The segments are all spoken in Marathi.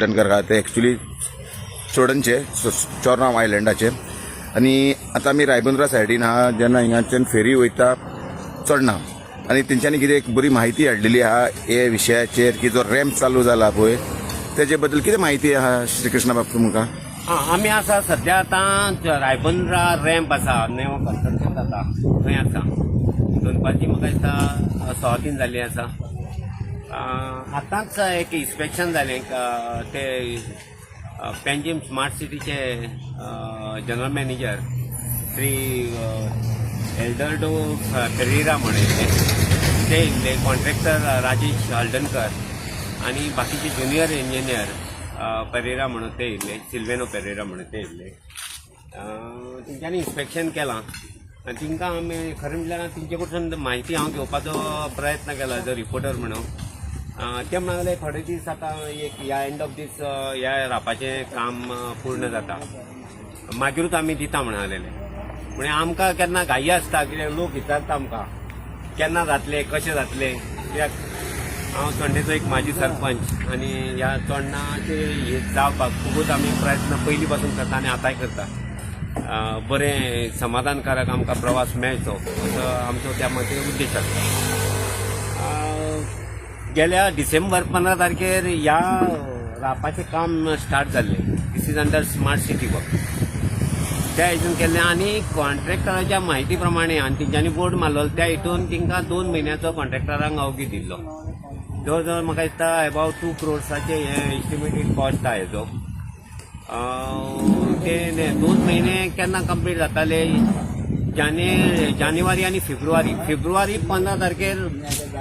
हल्डनकर आहा. ते एक्च्युली चोडनचे चोरनाव आयलँडाचे आनी आतां आमी रायबंद्रा सायडीन आहा जेन्ना हिंगाच्यान फेरी वयता चडना आनी तेंच्यांनी कितें एक बरी म्हायती हाडलेली आहा हे विशयाचेर की जो रॅम्प चालू जाला पळय तेजे बद्दल कितें म्हायती आहा श्री कृष्णा बाब तुमकां? हा आमी आसा सध्या आतां रायबंद्रा रॅम्प आसा नेव कन्स्ट्रक्शन जाता थंय आसा दनपारची म्हाका दिसता सवातीन जाल्ली आसा आतांच एक इन्स्पेक्शन जालें ते पेंजीम स्मार्ट सिटीचे जनरल मॅनेजर श्री एल्डर्डो पेरेरा म्हणले ते इल्ले कॉन्ट्रॅक्टर राजेश हल्डनकर आणि बाकीचे ज्युनियर इंजिनियर पेरेरा म्हणून ते इल्ले सिल्वेनो पेरेरा म्हणून ते इल्ले तेंच्यांनी इन्स्पेक्शन केलां. आनी तिंकां आमी खरें म्हटल्यार तेंचे कडसून म्हायती हांव घेवपाचो प्रयत्न केला जो रिपोर्टर म्हणून. ते म्हणाले थोडे दीस आतां एक ह्या एंड ऑफ दीस ह्या रापाचें काम पूर्ण जाता. मागीरूच आमी दिता म्हणालेले. म्हणजे आमकां केन्ना घाई आसता कित्याक लोक विचारता आमकां? केन्ना जातले कशें जातले? कित्याक हांव चोंडेचो एक माजी सरपंच आनी ह्या चोडणाचे हे जावपाक खुबूच आमी प्रयत्न पयलीं पासून करता आनी आतांय करता. बरें समाधानकारक आमकां प्रवास मेळचो असो आमचो त्या मते उद्देश आसा गेल्या डिसेंबर पंदरा तारखेर ह्या रापाचें काम स्टार्ट जाल्लें this is under smart city work त्या हितून केल्लें आनी कॉन्ट्रॅक्टराच्या म्हायती प्रमाणे आनी तेंच्यांनी बोर्ड मारलो. त्या हितून तांकां दोन म्हयन्याचो कॉन्ट्रॅक्टरांक अवघी दिल्लो जवळ जवळ म्हाका दिसता अबावट टू क्रोर्साचे हे एस्टिमेटेड कॉस्ट आहा हेजो ते दोन म्हयने केन्ना कंप्लीट जाताले. जाने जानेवारी आनी फेब्रुवारी. फेब्रुवारी पंदरा तारखेर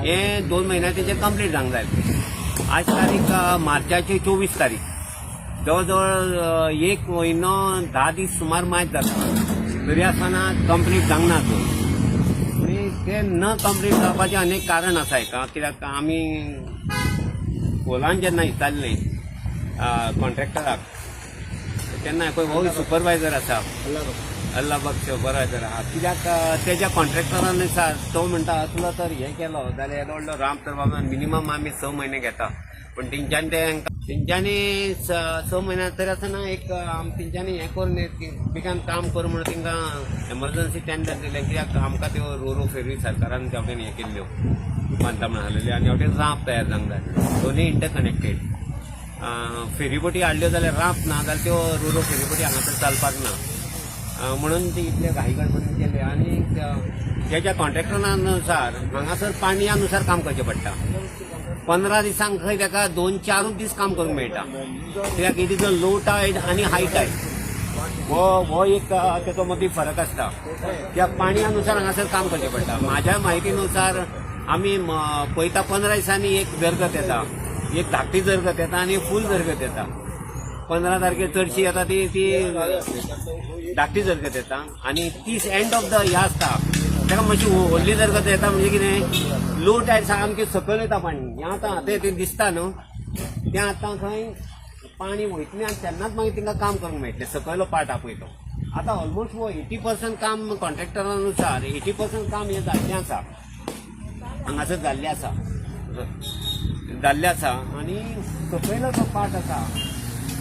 हे दोन म्हयन्या तेचे कंप्लीट जावंक जाय आज तारीख मार्चाची चोवीस तारीख. जवळ जवळ एक म्हयनो धा दीस सुमार मायज जाता तरी आसतना कंप्लीट जावंक ना तो ते न कंप्लीट जावपाचें अनेक कारण आसा हेका कित्याक आमी खोलान जेन्ना विचारलें कॉन्ट्रॅक्टराक तेन्ना पळय हो सुपरवायझर आसा अल्ला बक्श सुपरवायझर हा कित्याक त्याच्या तेज्या कॉन्ट्रॅक्टरानुसार तो म्हणटा असलो तर हें केलो जाल्यार येदो व्हडलो राम तर बाबा मिनिमम आमी स म्हयने घेता. पण तेंच्यांनी ते तेंच्यांनी स म्हयन्या तरी आसतना एक तेंच्यांनी हें करून बेगान काम कर म्हणून तेंकां एमर्जन्सी टेंडर दिलें कित्याक आमकां त्यो रोरो फेरी सरकारान तेवटेन हें केल्ल्यो बांदता म्हण आहलेल्यो आनी हेवटेन रांप तयार जावंक जाय दोनूय इंटरकनेक्टेड फेरीबोटी हाडल्यो जाल्यार रांप ना जाल्यार त्यो रोरो फेरीबोटी हांगासर चालपाक ना. म्हणून ती इतले घाई गडबडीन केले आनी त्या- कॉन्ट्रॅक्टरानुसार हांगासर पाणयानुसार काम करचें पडटा पंदरा दिसांक खंय ताका दोन चारूच दीस काम करूंक मेळटा कित्याक it is a low tide आनी हाय टायड हो हो एक त्याचा मदी मदीं फरक आसता त्या पाणयानुसार हांगासर काम करचें पडटा म्हाज्या म्हायतीनुसार आमी पळयता पंदरा दिसांनी एक जरगत येता एक धाकटी जरगत येता आनी फूल जरगत येता पंदरा तारखेर चडशी येता ती ती धाकटी जरगत येता आनी तीस एंड ऑफ द हें आसता ताका मातशी व्हडली जरगत येता म्हणजे कितें लो टायर सामकें सकयल येता पाणी. हें आतां तें तें दिसता न्हू तें आतां खंय पाणी वयतलें आनी तेन्नाच मागीर तांकां काम करूंक मेळटलें सकयलो पार्ट आपय तो आतां ऑलमोस्ट हो एटी पर्संट काम कॉन्ट्रॅक्टरानुसार एटी पर्संट काम हें जाल्लें आसा हांगासर जाल्लें आसा जाल्लें आसा आनी सकयलो जो पार्ट आसा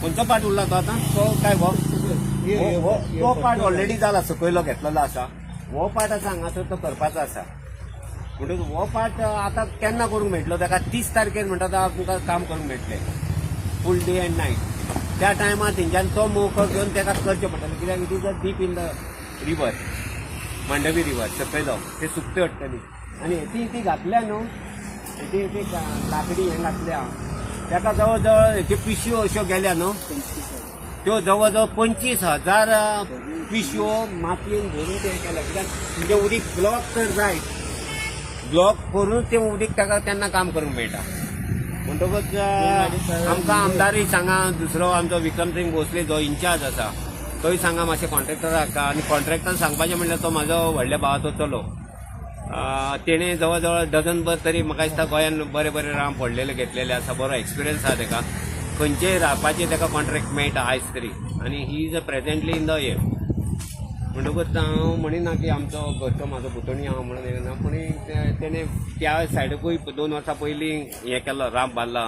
खंयचो पार्ट उरला तो आतां? तो काय हो हो- तो पार्ट ऑलरेडी जाला सकयलो घेतलेलो आसा हो पार्ट आसा हांगासर तो करपाचो आसा म्हणटकच हो पार्ट आतां केन्ना करूंक मेळटलो ताका तीस तारखेर म्हणटा तो तुमकां काम करूंक मेळटलें फूल डे अँड नायट त्या टायमार तेंच्यानी तो मोको घेवन ताका करचें पडटलें कित्याक it is a deep in the river Mandovi river सकयलो ते सुकते हटतली आनी ती ती घातल्या न्हू ती ती लाकडी हें घातल्या. ताका जवळ जवळ हेच्यो पिशव्यो अश्यो गेल्या न्हू त्यो जवळ जवळ पंचवीस हजार अ, पिशव्यो मातयेन भरून ते केल्या कित्याक म्हणजे उदीक ब्लॉक तर जाय ब्लॉक करून ते उदीक ताका तेन्ना काम करूंक मेळटा म्हणटकच आमकां आमदारय सांगा दुसरो आमचो विक्रम सिंग भोसले जो इन्चार्ज आसा तोय सांगा मातशें कॉन्ट्रॅक्टराक आनी कॉन्ट्रॅक्टर सांगपाचें म्हणल्यार तो म्हाजो व्हडल्या भावाचो चलो. तेणे जवळ जवळ डझन भर तरी म्हाका दिसता गोंयान बरे बरे राम पडलेले घेतलेले आसा बरो एक्सपिरियन्स आसा ताका. खंयचेय रावपाचे ताका कॉन्ट्रॅक्ट मेळटा आयज तरी आनी he is a presently in the ये म्हणटकूच हांव म्हणिना की आमचो घरचो म्हाजो भुतणी हांव म्हणून येना पूण तेणे त्या सायडीकूय दोन वर्सां पयलीं हें केलो रांप बांदला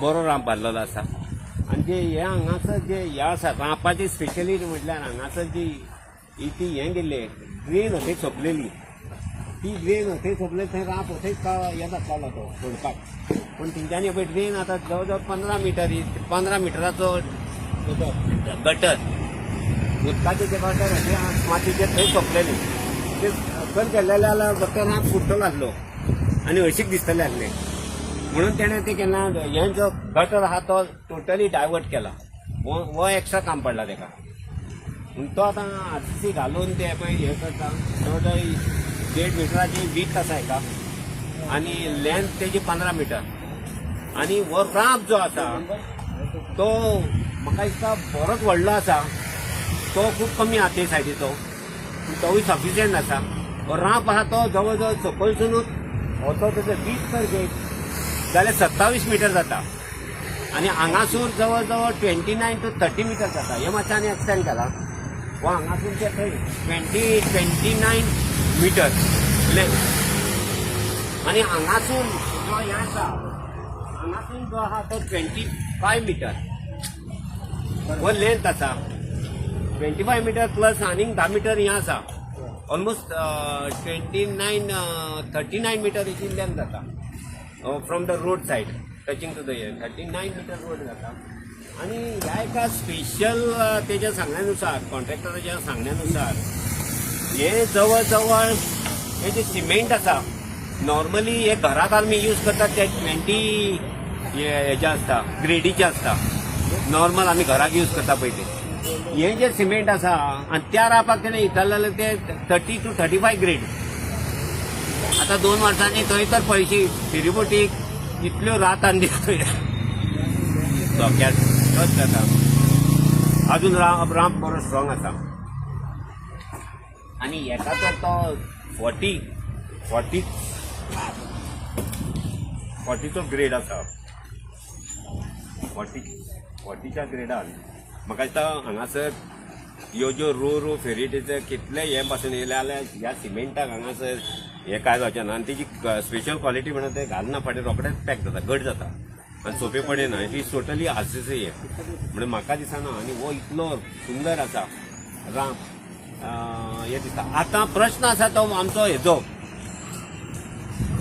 बरो रांप बांदलेलो आसा आनी जे हे हांगासर जे हे आसा रांपाची स्पेशलिटी म्हटल्यार हांगासर जी ही ती हें गेल्ली ग्रीन हथंय सोंपलेली ती ड्रेन थंय सगळे थंय राप हथंयच का हे जातालो तो सोडपाक पूण तेंच्यांनी पळय ड्रेन आतां जवळ जवळ पंदरा मिटर पंदरा मिटराचो गटर. उदकाचे जे गटर हथंय मातीचे थंय सोंपलेले. ते सकयल केलेले जाल्यार गटर रांप फुट्टलो आसलो आनी हळशीक दिसतले आसले म्हणून तेणें ते केन्ना हें जो गटर आहा तो टोटली डायवर्ट केला. हो एक्स्ट्रा काम पडला तेका तो आतां आरसीसी घालून ते पळय हें करता. जवळ जवळ देड मिटराची वीथ आसा हेका आनी लेंथ तेजी पंदरा मिटर आनी हो रांप जो आसा तो म्हाका दिसता बरोच व्हडलो आसा तो खूब कमी आहा ते. सायडीचो पूण तोवूय सफिशियंट आसा हो रांप आहा तो जवळ जवळ सकयलसूनच हो तो तेजो तर गेट जाल्यार सत्तावीस मिटर जाता. आनी हांगासून जवळ जवळ twenty nine to thirty metre जाता. हे मातशें आनी एक्सटेंड केला. हो हांगासून ते थंय twenty twenty nine metre length आनी हांगासून जो हे आसा हांगासून जो आहा तो ट्वेंटी फाय मिटर हो लेंथ आसा ट्वेंटी फाय मिटर प्लस आनीक धा मिटर हें आसा almost twenty nine thirty nine metre हेची लेंथ जाता from the road side touching to the thirty nine metre road जाता आणि या एका स्पेशल त्याच्या सांगण्यानुसार कॉन्ट्रॅक्टराच्या सांगण्यानुसार हे जवळ हे जे सिमेंट आसा नॉर्मली हे घरात आमी यूज करतात ते ट्वेंटी हेचे आसता ग्रेडीचे आसता नॉर्मल आमी घराक यूज करता पळय ते हे जे सिमेंट आसा आनी त्या रापाक तेणें जाल्यार ते thirty to thirty five grade आता दोन वर्सांनी थंय तर पयशे फेरीबोटीक इतल्यो रात आनी थंय धोक्यात जाता अजून राम राम बरो स्ट्रॉंग आसा आनी हेका तर तो फोर्टी फोर्टी फोर्टीचो ग्रेड आसा फोर्टी फोर्टीच्या ग्रेडान म्हाका दिसता हांगासर ह्यो ज्यो रो रो फेरीटेचे कितले हे पासून येयले जाल्यार ह्या सिमेंटाक हांगासर हे काय जावचें ना आनी तेजी स्पेशल क्वॉलिटी म्हणून ते घालना फाटीं रोकडेच पॅक जाता घट जाता. आनी सोंपे पडना इट इज टोटली आरसीसी हे म्हणजे म्हाका दिसना आनी हो इतलो सुंदर आसा राम. हे दिसता. आतां प्रश्न आसा तो आमचो हेजो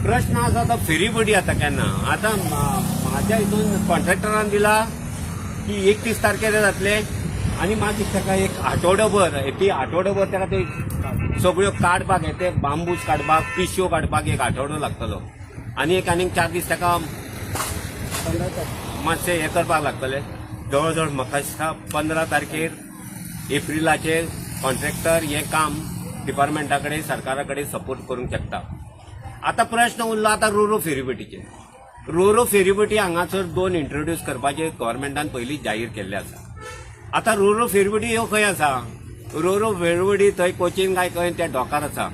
प्रश्न आसा तो फेरीबोटी आता केन्ना. आतां म्हाज्या हितून कॉन्ट्रॅक्टरान दिला की एकतीस तारखेर जातले आनी म्हाका ताका एक आठवडोभर ती आठवडोभर ताका ते सगळ्यो काडपाक हे ते बांबूस काडपाक पिशव्यो काडपाक एक आठवडो लागतलो. आनी एक आनीक चार दीस ताका मातशें हें करपाक लागतलें जवळ जवळ म्हाका दिसता पंदरा तारखेर एप्रिलाचेर कॉन्ट्रॅक्टर हें काम डिपार्टमेंटा कडेन सरकारा कडेन सपोर्ट करूंक शकता आतां प्रश्न उरलो आतां रोरो फेरीबोटीचे. रोरो फेरीबोटी हांगासर दोन इंट्रोड्यूस करपाचे गव्हर्मेंटान पयलीं जाहीर केल्ले आसा. आतां रोरो फेरीबोटी ह्यो खंय आसा? रोरो फेरीबोटी थंय कोचीन काय खंय त्या डॉकार आसा.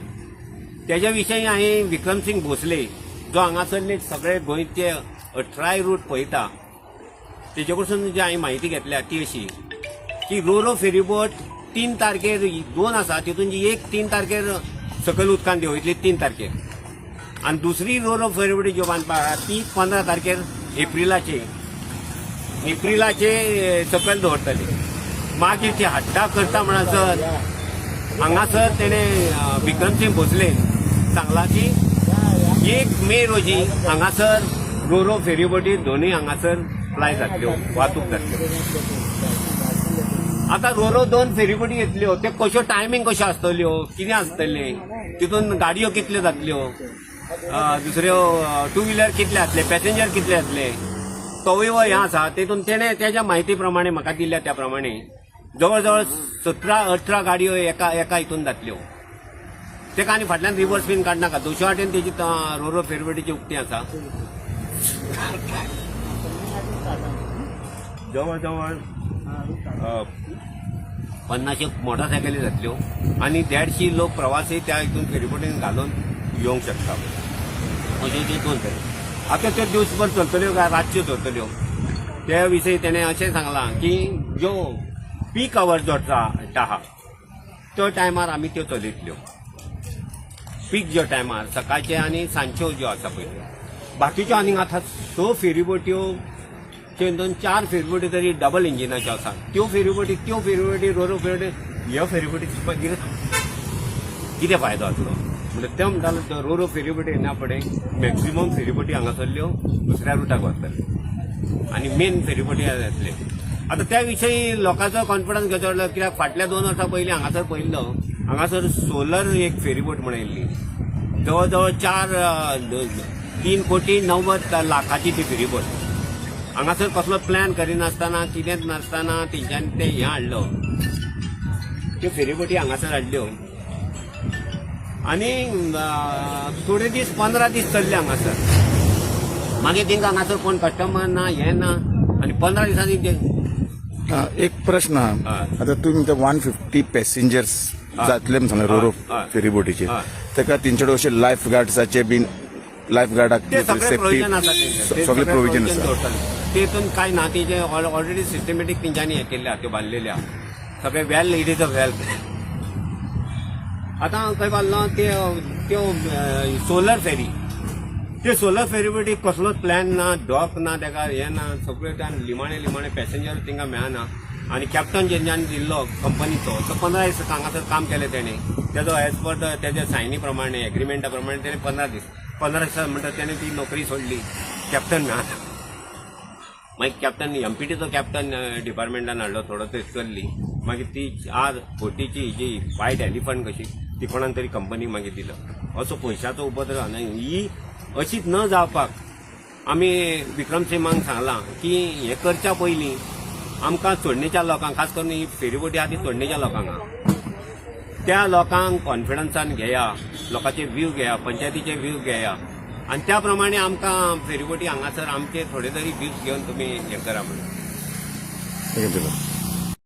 तेज्या विशयी हांवें विक्रमसिंग भोसले जो हांगासरले सगळे गोंयचे अठराय रूट पळयता. तेजे कडसून जी हांवें म्हायती घेतल्या ती अशी. की रोरो फेरीबोट तीन तारखेर दोन आसा तितून जी एक तीन तारखेर सकयल उदकान देंवयतली तीन तारखेर. आनी दुसरी रोरो फेरीबोटी ज्यो बांदपाक आहा ती पंदरा तारखेर एप्रिलाचे. एप्रिलाचे सकयल दवरतली. मागीर ती हाडटा करता म्हणसर हांगासर तेणे अं, विक्रमसिंग भोसले. सांगला की एक मे रोजी हांगासर रोरो फेरीबोटी दोनूय हांगासर फ्लाय जातल्यो वाहतूक जातल्यो आता रोरो दोन फेरीबोटी येतल्यो ते कश्यो टायमींग कश्यो आसतल्यो कितें आसतलें तितून गाडयो कितल्यो जातल्यो? दुसऱ्यो टू व्हिलर कितले जातले पॅसेंजर कितले जातले तोवय हें आसा. तेतून तेणे त्याच्या म्हायती प्रमाणे म्हाका दिल्या त्या प्रमाणे जवळ जवळ सतरा अठरा गाडयो एका एका हितून जातल्यो. तेका आनी फाटल्यान रिवर्स बीन काडनाका दोशे वाटेन तेजी रोरो फेरवटीची उक्ती आसा. जवळ जवळ पन्नाशे मोटरसायकली जातल्यो हो. आनी देडशी लोक प्रवासी त्या हितून फेरीबोटीन घालून येवंक शकता अशें ते दोन तरी. आतां त्यो दिवसभर चलतल्यो हो काय रातच्यो चलतल्यो हो. त्या विशयी तेणें अशें सांगलां की ज्यो पीक आवर जो आहा त्यो टायमार आमी त्यो चलयतल्यो पीक ज्यो टायमार सकाळचे आनी सांजच्यो ज्यो आसा पळय बाकीच्यो आनीक आतां स फेरीबोट्यो दोन चार फेरीबोटी तरी डबल इंजिनाच्यो आसा त्यो फेरीबोटी त्यो फेरीबोटी रोरो फेरीबोटी ह्यो फेरीबोटी कितें कितें फायदो जातलो म्हणजे ते म्हणटालो तो रोरो फेरीबोटी येना फडें मॅक्झिमम फेरीबोटी हांगासरल्यो दुसऱ्या रुटाक वतले आनी मेन फेरीबोटी जातले आतां त्या विशयी लोकांचो कॉन्फिडन्स घेवचो पडलो कित्याक फाटल्या दोन वर्सां पयलीं हांगासर पयल्लो हांगासर सोलर एक फेरीबोट म्हण येयल्ली जवळ जवळ चार तीन कोटी णव्वद लाखाची ती फेरीबोट हांगासर कसलो प्लॅन करिनासतना कितेंच नासतना तेंच्यांनी ते हें हाडलो त्यो फेरीबोटी हांगासर हाडल्यो आनी थोडे दीस पंदरा दीस चल्ले हांगासर मागीर तेंकां हांगासर कोण कस्टमर ना हें ना आनी पंदरा दिसांनी ते एक प्रश्न. आता तुम्ही ते वन फिफ्टी पॅसेंजर्स जातले म्हणून सांगले रोरो. फेरीबोटीचे. ताका तेंच्याकडे अशे लायफ गार्ड्साचे बीन गार्डाक ते सगळे प्रोविजन आसा. ते. तेतून कांय ना तेजे ऑलरेडी सिस्टमॅटीक तेंच्यांनी हे केल्या त्यो बांदलेल्या सगळे well it is a well आतां खंय बांदलो ते त्यो सोलर फेरी ते सोलर फेरीवटी कसलोच प्लॅन ना डॉक ना तेका हें ना सगळे त्या लिमाणे लिमाणे पॅसेंजर तिंगा मेळना. आनी कॅप्टन जेंच्यानी दिल्लो कंपनीचो तो पंदरा दीस हांगासर काम केलें तेणें तेजो एज पर तेज्या सायनी प्रमाणे एग्रीमेंटा प्रमाणे तेणें पंदरा दीस. पंदरा सहा म्हणटा त्याने ती नोकरी सोडली. कॅप्टन मेळना मागीर कॅप्टन टीचं कॅप्टन डिपार्टमेंटान हाडलो थोडो तेच चल्ली मागीर ती आज फोटीची जी वायट एलिफंट कशी ती कोणान तरी कंपनीक मागीर दिलो. असो पयशाचो उपद्रव आनी ही अशीच न जावपाक आमी विक्रम सिंहांक सांगलां की हें करच्या पयलीं आमकां चोडणेच्या लोकांक खास करून ही फेरीबोटी आहा ती चोडणेच्या लोकांक. आहा त्या लोकांक कॉन्फिडन्सान घेया. लोकांचे व्ह्यू घेया पंचायतीचे व्ह्यू घेया. आनी त्या प्रमाणे आमकां फेरीबोटी हांगासर आमचे थोडे तरी व्ह्यूज घेवन तुमी हें करा म्हणून